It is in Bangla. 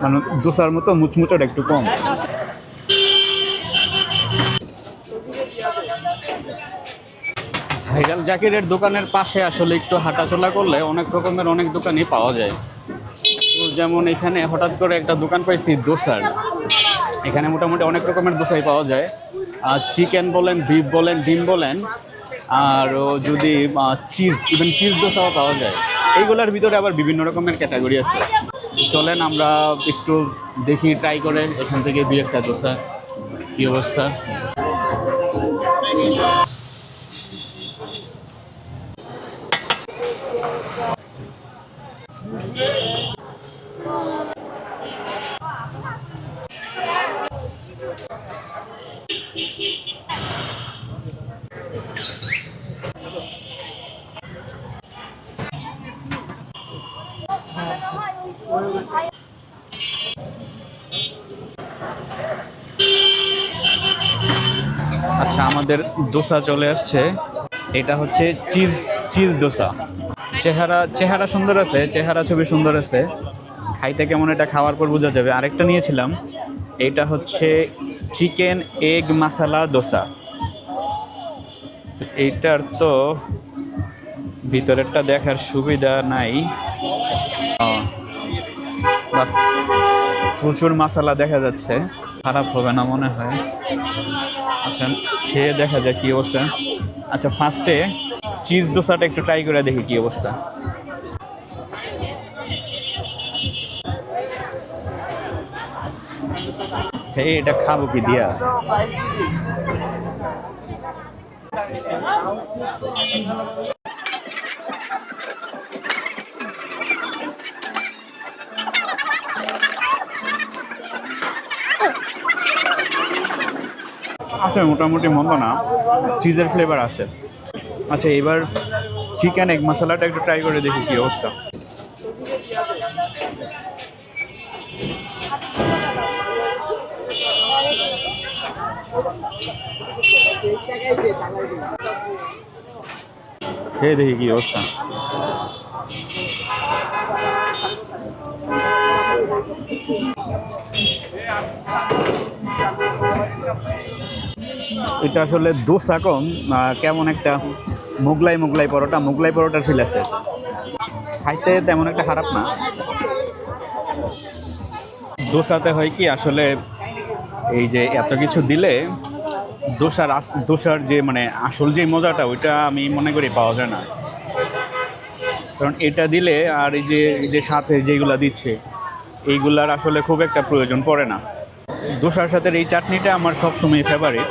মানে দোসার মতো মুচমুচটা একটু কম। ভাইরাল জাকিরের দোকানের পাশে আসলে একটু হাঁটাচলা করলে অনেক রকমের অনেক দোকানই পাওয়া যায়। তো যেমন এখানে হঠাৎ করে একটা দোকান পাইছি দোসার। এখানে মোটামুটি অনেক রকমের দোসাই পাওয়া যায়। আর চিকেন বলেন, বিফ বলেন, ডিম বলেন, আর যদি চিজ ইভেন চিজ দোসাও পাওয়া যায়। এইগুলোর ভিতরে আবার বিভিন্ন রকমের ক্যাটাগরি আছে। চলেন আমরা একটু দেখি ট্রাই করে এখান থেকে দু একটা দোসা কি অবস্থা? আচ্ছা আমাদের দোসা চলে আসছে। এটা হচ্ছে চিজ চিজ দোসা। চেহারা চেহারা সুন্দর আছে, চেহারা ছবি সুন্দর আছে। খাইতে কেমন এটা খাওয়ার পর বোঝা যাবে। আরেকটা নিয়েছিলাম। এটা হচ্ছে চিকেন এগ মাসালা দোসা। এইটার তো ভিতরেরটা দেখার সুবিধা নাই। প্রচুর মশলা দেখা যাচ্ছে। খারাপ হবে না মনে হয়। আচ্ছা খেয়ে দেখা যায় কি অবস্থা। আচ্ছা ফার্স্টে চিজ দোসাটা একটু ট্রাই করে দেখি কি অবস্থা। আচ্ছা, এটা খাব কি দিয়া? আচ্ছা মোটামুটি মন্দ না। চিজের ফ্লেভার আছে। আচ্ছা এবার চিকেন এগ মশলাটা একটু ট্রাই করে দেখি কি অবস্থা। খেয়ে দেখি কি অবস্থা। এটা আসলে দোসা কম কেমন একটা মোগলাই মোগলাই পরোটা, মোগলাই পরোটার ফিল আছে। খাইতে তেমন একটা খারাপ না। দোসাতে হয় কি, আসলে এই যে এত কিছু দিলে দোসার দোসার যে মানে আসল যে মজাটা, ওইটা আমি মনে করি পাওয়া যায় না। কারণ এটা দিলে আর এই যে এই যে সাথে যেগুলা দিচ্ছে, এইগুলার আসলে খুব একটা প্রয়োজন পড়ে না। দোসার সাথে এই চাটনিটা আমার সবসময় ফেভারিট